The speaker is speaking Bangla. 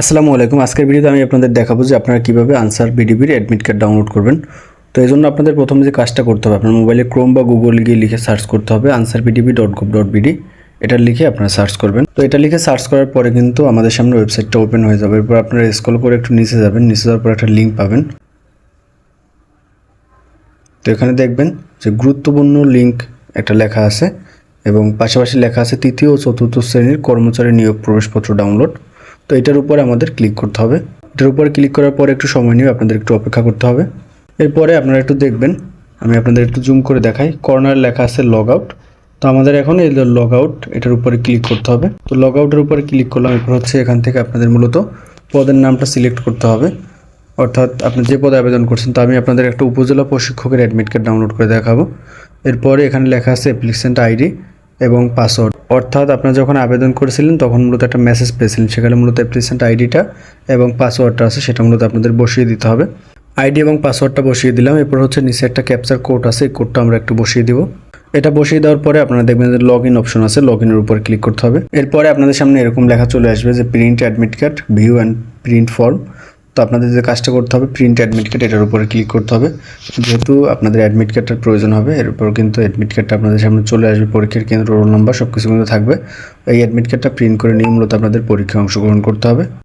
আসসালামু আলাইকুম। আজকের ভিডিওতে আমি আপনাদের দেখাবো যে আপনারা কীভাবে আনসার বিডিবির অ্যাডমিট কার্ড ডাউনলোড করবেন। তো এই জন্য আপনাদের প্রথমে যে কাজটা করতে হবে, আপনার মোবাইলে ক্রোম বা গুগল গিয়ে লিখে সার্চ করতে হবে Ansar VDP dot gov dot BD এটা লিখে আপনারা সার্চ করবেন। তো এটা লিখে সার্চ করার পরে কিন্তু আমাদের সামনে ওয়েবসাইটটা ওপেন হয়ে যাবে। এরপর আপনারা স্ক্রল করে একটু নিচে যাবেন। নিচে যাওয়ার পর একটা লিঙ্ক পাবেন। তো এখানে দেখবেন যে গুরুত্বপূর্ণ লিঙ্ক একটা লেখা আছে এবং পাশাপাশি লেখা আছে তৃতীয় ও চতুর্থ শ্রেণির কর্মচারী নিয়োগ প্রবেশপত্র ডাউনলোড তো এটার উপরে আমাদের ক্লিক করতে হবে। এটার উপরে ক্লিক করার পর একটু সময় নিয়ে আপনাদের একটু অপেক্ষা করতে হবে। এরপরে আপনারা একটু দেখবেন, আমি আপনাদের একটু জুম করে দেখাই। কর্নার লেখা আছে লগ আউট তো আমাদের এখন এই লগ আউট এটার উপরে ক্লিক করতে হবে। তো লগ আউটের উপরে ক্লিক করলাম, এরপর হচ্ছে এখান থেকে আপনাদের মূলত পদের নামটা সিলেক্ট করতে হবে। অর্থাৎ আপনি যে পদে আবেদন করছেন, তো আমি আপনাদের একটা উপজেলা প্রশিক্ষকের অ্যাডমিট কার্ড ডাউনলোড করে দেখাবো। এরপরে এখানে লেখা আছে অ্যাপ্লিকেশনটা আইডি এবং পাসওয়ার্ড অর্থাৎ আপনারা যখন আবেদন করেছিলেন, তখন মূলত একটা মেসেজ পেয়েছিলেন। সেখানে মূলত অ্যাপ্লিকেশনটা আইডিটা এবং পাসওয়ার্ডটা আছে, সেটা মূলত আপনাদের বসিয়ে দিতে হবে। আইডি এবং পাসওয়ার্ডটা বসিয়ে দিলাম। এরপর হচ্ছে নিচে একটা ক্যাপচার কোড আছে, এই কোডটা আমরা একটু বসিয়ে দিব। এটা বসিয়ে দেওয়ার পরে আপনারা দেখবেন যে লগ ইন অপশন আছে লগ ইনের উপর ক্লিক করতে হবে। এরপরে আপনাদের সামনে এরকম লেখা চলে আসবে যে print admit card view and print form তো আপনাদের যে কাজটা করতে হবে প্রিন্ট অ্যাডমিট কার্ড এটার উপরে ক্লিক করতে হবে। যেহেতু আপনাদের অ্যাডমিট কার্ডটার প্রয়োজন হবে, এর উপর কিন্তু অ্যাডমিট কার্ডটা আপনাদের সামনে চলে আসবে, পরীক্ষার কেন্দ্র রোল নাম্বার সব কিছু কিন্তু থাকবে। এই অ্যাডমিট কার্ডটা প্রিন্ট করে নিয়ে মূলত আপনাদের পরীক্ষায় অংশগ্রহণ করতে হবে।